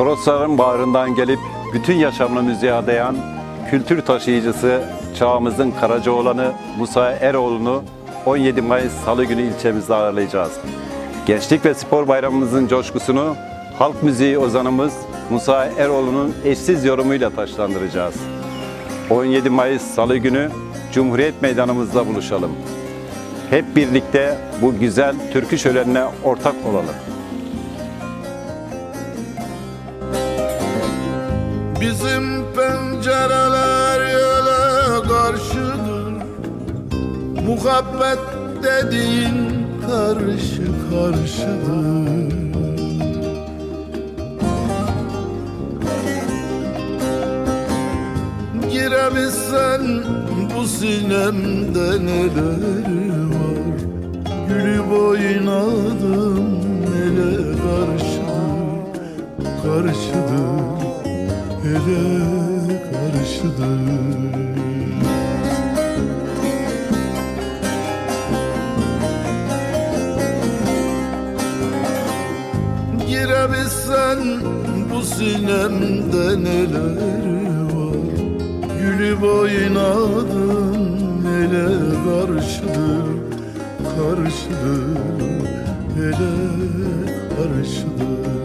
Torosların bağrından gelip bütün yaşamını müziğe adayan kültür taşıyıcısı çağımızın Karacaoğlan'ı Musa Eroğlu'nu 17 Mayıs Salı günü ilçemizde ağırlayacağız. Gençlik ve Spor Bayramımızın coşkusunu halk müziği ozanımız Musa Eroğlu'nun eşsiz yorumuyla taşlandıracağız. 17 Mayıs Salı günü Cumhuriyet Meydanımızda buluşalım. Hep birlikte bu güzel türkü şölenine ortak olalım. Bizim pencereler yele karşıdır. Muhabbet dediğin karşı karşıdır. Girebilsen bu sinemde neler var? Gülüp oynadım ele karşıdır Karşıdır ele karşıdır Girebilsen bu sinemde neler var? Gülüp oynadım ele karşıdır Karşıdır. Ele karşıdır